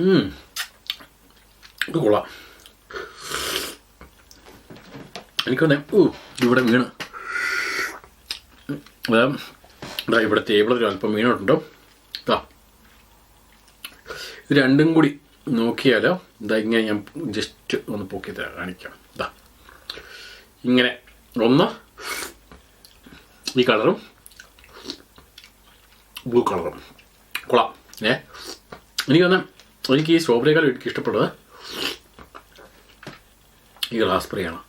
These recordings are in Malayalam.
ഉം. ഇത് കൊള്ളാം. എനിക്കൊന്നെ ഓ ഇവിടെ വീണ്. ദാ ഇവിടെ ടേബിളിൽ അല്പം വീണിട്ടുണ്ടോ. ദാ. ഇത് രണ്ടും കൂടി നോക്കിയാൽ ഇതാ ഇങ്ങനെ ഞാൻ ജസ്റ്റ് ഒന്ന് പൊക്കി തരാം കാണിക്കാം. ഇതാ ഇങ്ങനെ ഒന്ന്. ഈ കളറും ബ്ലൂ കളറും കൊള്ളാം. ഏ? എനിക്ക് തന്നെ എനിക്ക് ഈ സ്ട്രോബെറിയേക്കാൾ എനിക്ക് ഇഷ്ടപ്പെട്ടത് ഈ റാസ്ബെറിയാണ്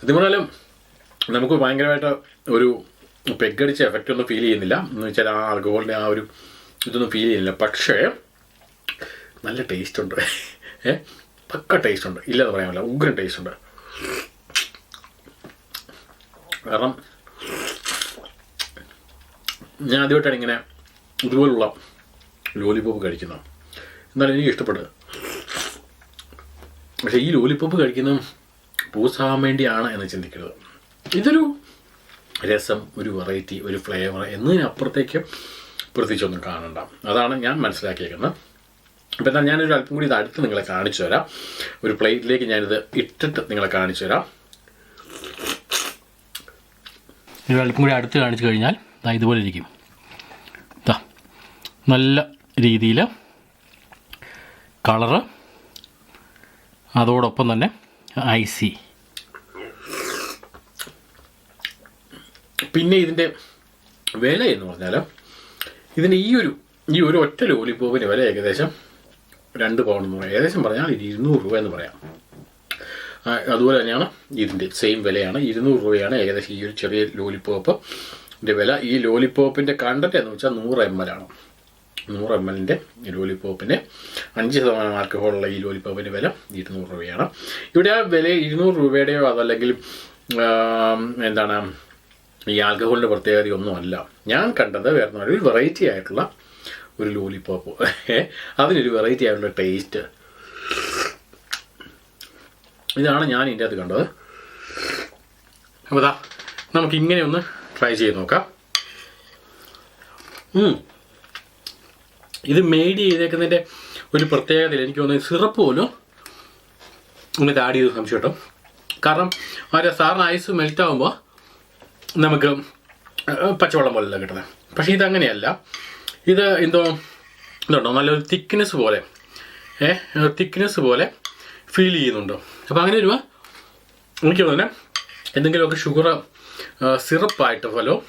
സത്യം പറഞ്ഞാലും നമുക്ക് ഭയങ്കരമായിട്ട് ഒരു പെഗടിച്ച എഫക്റ്റ് ഒന്നും ഫീൽ ചെയ്യുന്നില്ല. എന്ന് വെച്ചാൽ ആ ആൽക്കഹോളിന്റെ ആ ഒരു ഇതൊന്നും ഫീൽ ചെയ്യുന്നില്ല. പക്ഷേ നല്ല ടേസ്റ്റ് ഉണ്ട്. ഏ? പക്ക ടേസ്റ്റ് ഉണ്ട്. ഇല്ലെന്ന് പറയാൻ പറ്റില്ല. ഉഗ്രൻ ടേസ്റ്റ് ഉണ്ട്. കാരണം ഞാൻ ആദ്യമായിട്ടാണ് ഇങ്ങനെ ഇതുപോലുള്ള ലോലിപോപ്പ് കഴിക്കുന്ന. എന്നാലും എനിക്ക് ഇഷ്ടപ്പെട്ടത്. പക്ഷേ ഈ ലോലിപോപ്പ് കഴിക്കുന്ന പൂസാകാൻ വേണ്ടിയാണ് എന്ന് ചിന്തിക്കരുത്. ഇതൊരു രസം ഒരു വെറൈറ്റി ഒരു ഫ്ലേവർ എന്നതിനപ്പുറത്തേക്ക് പ്രത്യേകിച്ചൊന്നും കാണണ്ട. അതാണ് ഞാൻ മനസ്സിലാക്കിയേക്കുന്നത്. അപ്പോൾ എന്നാൽ ഞാനൊരു അല്പം കൂടി ഇത് അടുത്ത് നിങ്ങളെ കാണിച്ചു തരാം. ഒരു പ്ലേറ്റിലേക്ക് ഞാനിത് ഇട്ടിട്ട് നിങ്ങളെ കാണിച്ചു തരാം. ഇത് അല്പം കൂടി അടുത്ത് കാണിച്ചു കഴിഞ്ഞാൽ ഇതുപോലെ ഇരിക്കും. നല്ല രീതിയിൽ കളറ് അതോടൊപ്പം തന്നെ ഐസി പിന്നെ ഇതിന്റെ വില എന്ന് പറഞ്ഞാൽ ഇതിന്റെ ഈ ഒരു ഈ ഒരു ഒറ്റ ലോലിപ്പോപ്പിന്റെ വില ഏകദേശം രണ്ട് പൗണ്ട് എന്ന് പറയാം. ഏകദേശം പറഞ്ഞാൽ ഇത് ഇരുന്നൂറ് രൂപ എന്ന് പറയാം. അതുപോലെ തന്നെയാണ് ഇതിന്റെ സെയിം വിലയാണ്. ഇരുന്നൂറ് രൂപയാണ് ഏകദേശം ഈ ഒരു ചെറിയ ലോലിപ്പോപ്പ് ഇതിന്റെ വില. ഈ ലോലിപ്പോപ്പിന്റെ കണ്ടന്റ് എന്ന് വെച്ചാൽ നൂറ് എം എൽ ആണ്. നൂറ് എം എല്ലിന്റെ ലോലിപ്പോപ്പിന് അഞ്ച് ശതമാനം ആൽക്കഹോളുള്ള ഈ ലോലിപ്പോപ്പിന്റെ വില ഇരുന്നൂറ് രൂപയാണ്. ഇവിടെ ആ വില ഇരുന്നൂറ് രൂപയുടെയോ അതല്ലെങ്കിൽ എന്താണ് ഈ ആൽക്കഹോളിന്റെ പ്രത്യേകതയൊന്നുമല്ല ഞാൻ കണ്ടത് വേറെ ഒരു വെറൈറ്റി ആയിട്ടുള്ള ഒരു ലോലിപ്പോപ്പ് അതിനൊരു വെറൈറ്റി ആയിട്ടുള്ള ടേസ്റ്റ് ഇതാണ് ഞാൻ ഇതിന്റെ അകത്ത് കണ്ടത്. അപ്പോൾ നമുക്ക് ഇങ്ങനെ ഒന്ന് ട്രൈ ചെയ്ത് നോക്കാം. ഇത് മെയ്ഡ് ചെയ്തേക്കുന്നതിന്റെ ഒരു പ്രത്യേകതയിൽ എനിക്ക് തോന്നുന്നത് സിറപ്പ് പോലും ഒന്ന് ആഡ് ചെയ്ത് സംശയം കേട്ടോ. കാരണം അവരെ സാറിന് ഐസ് മെൽറ്റ് ആകുമ്പോൾ നമുക്ക് പച്ചവെള്ളം പോലെയല്ല കിട്ടുന്നത്. പക്ഷേ ഇതങ്ങനെയല്ല. ഇത് എന്തോ ഇതുണ്ടോ? നല്ലൊരു തിക്നെസ് പോലെ ഏ തിക്നെസ് പോലെ ഫീൽ ചെയ്യുന്നുണ്ടോ. അപ്പോൾ അങ്ങനെ വരുമ്പോൾ എനിക്ക് തോന്നുന്നത് എന്തെങ്കിലുമൊക്കെ ഷുഗർ സിറപ്പായിട്ട് ഫലോ